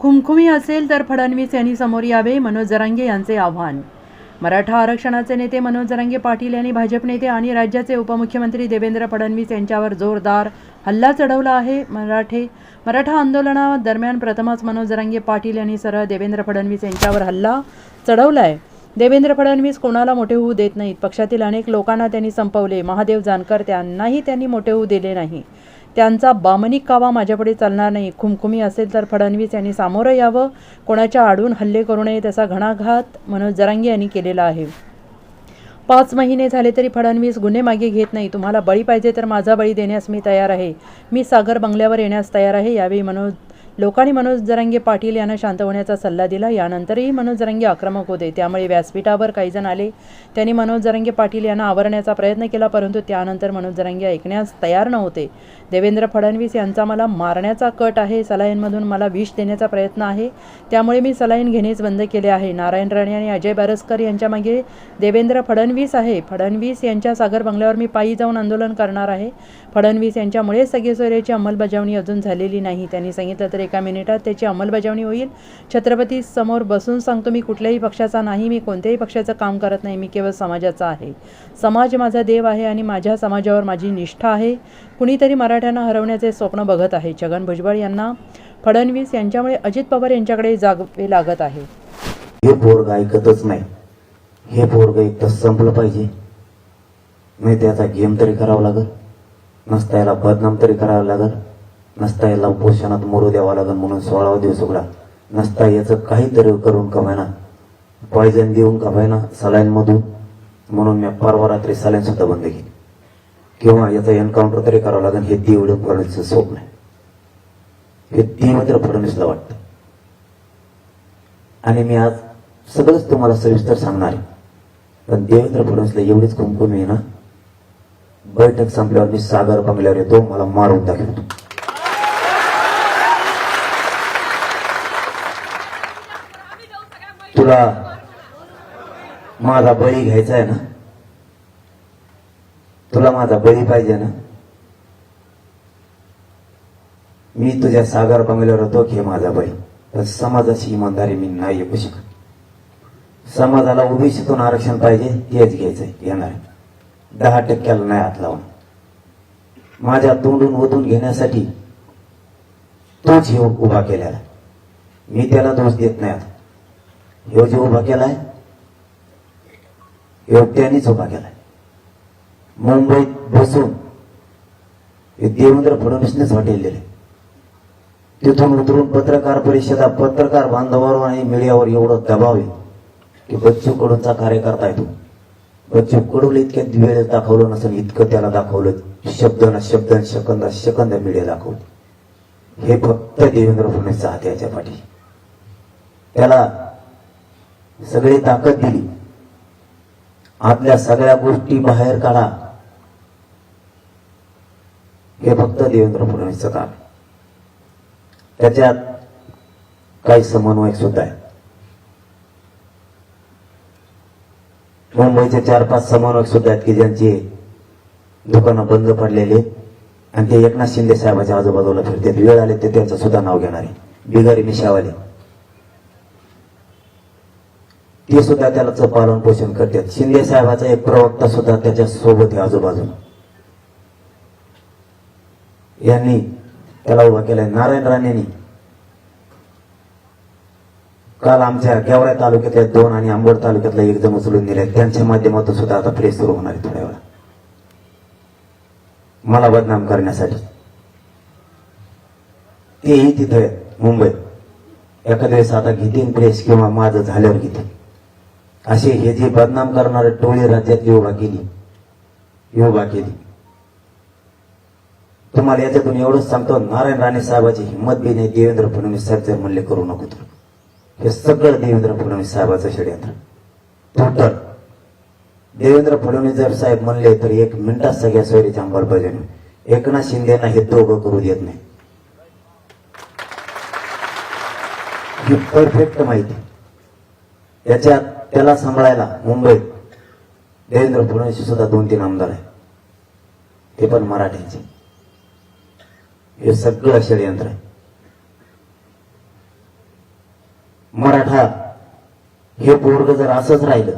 खुमखुमी असेल तर फडणवीस यांनी समोर यावे मनोज जरांगे यांचे आव्हान. मराठा आरक्षणाचे नेते मनोज जरांगे पाटील यांनी भाजप नेते आणि राज्याचे उपमुख्यमंत्री देवेंद्र फडणवीस यांच्यावर जोरदार हल्ला चढवला आहे. मराठे मराठा आंदोलनादरम्यान प्रथमच मनोज जरांगे पाटील यांनी सरळ देवेंद्र फडणवीस यांच्यावर हल्ला चढवला आहे देवेंद्र फडणवीस कोणाला मोठे होऊ देत नाहीत. पक्षातील अनेक लोकांना त्यांनी संपवले. महादेव जानकर त्यांनाही त्यांनी मोठे होऊ दिले नाही. त्यांचा बामनिक कावा माझ्यापुढे चालणार नाही. खुमखुमी असेल तर फडणवीस यांनी सामोरं यावं. कोणाच्या आडून हल्ले करू नये त्याचा घणाघात मनोज जरांगे यांनी केलेला आहे. पाच महिने झाले तरी फडणवीस गुन्हे मागे घेत नाही. तुम्हाला बळी पाहिजे तर माझा बळी देण्यास मी तयार आहे. मी सागर बंगल्यावर येण्यास तयार आहे. यावेळी मनोज लोकांनी मनोज जरांगे पाटील यांना शांत होण्याचा सल्ला दिला. यानंतरही मनोज जरांगे आक्रमक होते. त्यामुळे व्यासपीठावर काही जण आले. त्यांनी मनोज जरांगे पाटील यांना आवरण्याचा प्रयत्न केला परंतु त्यानंतर मनोज जरांगे ऐकण्यास तयार नव्हते. देवेंद्र फडणवीस यांचा मला मारण्याचा कट आहे सलाईनमधून मला विष देण्याचा प्रयत्न आहे. त्यामुळे मी सलाईन घेणेच बंद केले आहे. नारायण राणे आणि अजय बारस्कर यांच्या मागे देवेंद्र फडणवीस आहे. फडणवीस यांच्या सागर बंगल्यावर मी पायी जाऊन आंदोलन करणार आहे. फडणवीस यांच्यामुळे सगळे सोयऱ्याची अंमलबजावणी अजून झालेली नाही. त्यांनी सांगितलं तर एका मिनिटात त्याची अंमलबजावणी होईल. छत्रपती समोर बसून सांगतो मी कुठल्याही पक्षाचा नाही मी कोणत्याही पक्षाचं काम करत नाही मी केवळ समाजाचा आहे. समाज माझा देव आहे आणि माझ्या समाजावर माझी निष्ठा आहे. कुणीतरी मराठ्यांना हरवण्याचे स्वप्न बघत आहे. छगन भुजबळ यांना फडणवीस यांच्यामुळे अजित पवार यांच्याकडे जागवे लागत आहे. हे पोरग ऐकतच नाही. हे पोरग एक तर संपलं पाहिजे. नाही त्याचा गेम तरी करावा लागल. नसता याला बदनाम तरी करावं लागल. नसता याला उपोषणात मोरू द्यावा लागल म्हणून सोळावा दिवस उघडा. नसता याचं काहीतरी करून कमायना. पॉयझन देऊन कमायना सलाईन मधून म्हणून मी परवा रात्री सलाईन सुद्धा बंद केली. किंवा याचा एन्काउंटर तरी करावं लागेल. हे देवळ फडणवीसचं स्वप्न आहे. हे तीव्र फडणवीसला वाटतं. आणि मी आज सगळंच तुम्हाला सविस्तर सांगणार आहे. पण देवेंद्र फडणवीसला एवढीच कुमकुम आहे ना? बैठक संपल्यावर मी सागर बंगल्यावर येतो. मला मारून दाखवतो तुला माझा बळी घ्यायचा आहे ना? तुला माझा बळी पाहिजे ना? मी तुझ्या सागर बंगल्यावर होतो घे माझा बळी. पण समाजाची इमानदारी मी नाही येऊ शकत. समाजाला ओबीसीतून आरक्षण पाहिजे हेच घ्यायचंय घेणार. दहा टक्क्याला नाही हात लावून. माझ्या तोंडून ओतून घेण्यासाठी तोच हे उभा केलेला. मी त्याला दोष देत नाही आता. ह्यो जे उभा केलाय योग त्यांनीच उभा केलाय. मुंबईत बसून हे देवेंद्र फडणवीसनेच हॉटेल दिले तिथून उतरून पत्रकार परिषदा पत्रकार बांधवावर आणि मीडियावर एवढं दबाव आहे की बच्चू कडूंचा कार्यकर्ता आहे तो. बच्चू कडूला इतक्या वेळ दाखवलं नसेल इतकं त्याला दाखवलं. शब्द ना शब्द न सेकंद सेकंद मीडिया दाखवली. हे फक्त देवेंद्र फडणवीसचा हात याच्या पाठी. त्याला सगळी ताकद दिली. आपल्या सगळ्या गोष्टी बाहेर काढा. हे फक्त देवेंद्र फडणवीसचं काम त्याच्यात काही समन्वयक सुद्धा आहे मुंबईचे चार पाच समन्वयक सुद्धा आहेत की ज्यांची दुकानं बंद पडलेली आणि ते एकनाथ शिंदे साहेबाच्या आजूबाजूला फिरतात. वेळ आले ते त्यांचं सुद्धा नाव घेणार आहे. बिगारी मिशावाले. ते सुद्धा त्याला पालन पोषण करतात. शिंदे साहेबाचा एक प्रवक्ता सुद्धा त्याच्या सोबत आहे आजूबाजूला. यांनी त्याला उभा केलाय. नारायण राणेंनी काल आमच्या गेवराई तालुक्यातल्या दोन आणि आंबोड तालुक्यातला एक जण उचलून दिले. त्यांच्या माध्यमातून सुद्धा आता प्रेस सुरू होणार आहे थोड्या वेळा मला बदनाम करण्यासाठी. तेही तिथे आहेत, मुंबईत. एखाद्या वेळेस आता घेतील प्रेस किंवा माझं झाल्यावर घेतील असे हे जे बदनाम करणारे टोळी राज्यात उभा केली. उभा केली. तुम्हाला याच्यातून एवढंच सांगतो नारायण राणे साहेबाची हिंमत बी नाही देवेंद्र फडणवीस साहेबचे मूल्य करू नको तर हे सगळं देवेंद्र फडणवीस साहेबाचं षडयंत्र टोटल देवेंद्र फडणवीस जर साहेब म्हणले तर एक मिनिटात सगळ्या सोयरीच्या अंमलबजावणी एकनाथ शिंदेना हे दोघं करू देत नाही. ही परफेक्ट माहिती. याच्यात त्याला सांभाळायला मुंबईत देवेंद्र फडणवीस सुद्धा दोन तीन आमदार आहे ते पण मराठ्यांचे. हे सगळं षडयंत्र आहे. मराठा हे पोरग जर असंच राहिलं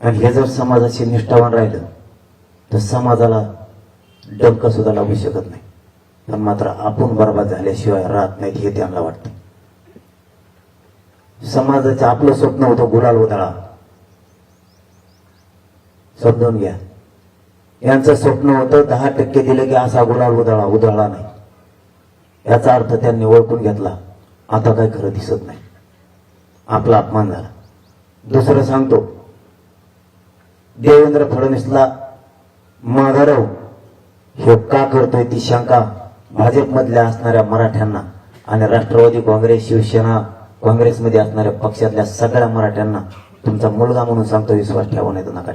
आणि हे जर समाजाशी निष्ठावान राहिलं तर समाजाला डंक सुद्धा लागू शकत नाही. पण मात्र आपण बर्बाद झाल्याशिवाय राहत नाहीत हे त्यांना वाटतं. समाजाचं आपलं स्वप्न होतं गुलाल उधळा. समजून घ्या. यांचं स्वप्न होतं दहा टक्के दिलं की असा गुलाल उधळा उधळला नाही. याचा अर्थ त्यांनी ओळखून घेतला. आता काय खरं दिसत नाही. आपला अपमान झाला. दुसरं सांगतो. देवेंद्र फडणवीसला माधारव हे का करतोय ती शंका भाजपमधल्या असणाऱ्या मराठ्यांना आणि राष्ट्रवादी काँग्रेस शिवसेना काँग्रेसमध्ये असणाऱ्या पक्षातल्या सगळ्या मराठ्यांना तुमचा मुलगा म्हणून सांगतो विश्वास ठेवा नाही नका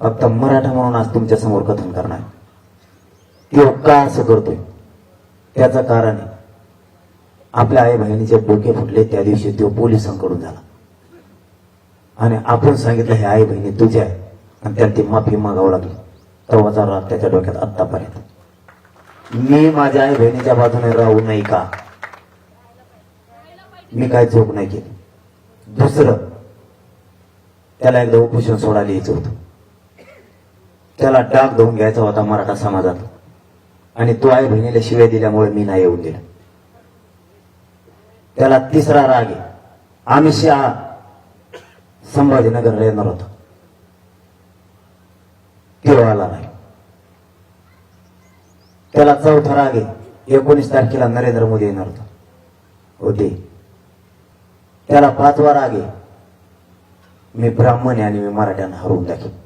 फक्त मराठा म्हणून आज तुमच्यासमोर कथन करणार. तो का असं करतोय. त्याचं कारण आहे आपल्या आई बहिणीचे डोके फुटले त्या दिवशी तो पोलिसांकडून झाला. आणि आपण सांगितलं हे आई बहिणी तुझ्या आहे आणि त्याला ती माफी मागावं लागली. तेव्हाचा राग त्याच्या डोक्यात आत्तापर्यंत. मी माझ्या आई बहिणीच्या बाजूने राहू नाही का? मी काय चूक नाही केली. दुसरं त्याला एकदा उपोषण सोडायला यायचं होतं. त्याला डाग धुवून घ्यायचा होता मराठा समाजात. आणि तो आई बहिणीला शिव्या दिल्यामुळे मी नाही येऊन दिला त्याला तिसरा राग आहे. आम्ही शहा संभाजीनगरला येणार होता. तो आला नाही. त्याला चौथा राग आहे. एकोणीस तारखेला नरेंद्र मोदी येणार होता. होते. त्याला पाचवा राग आहे. मी ब्राह्मण आणि मी मराठ्यांना हरवून टाकेन.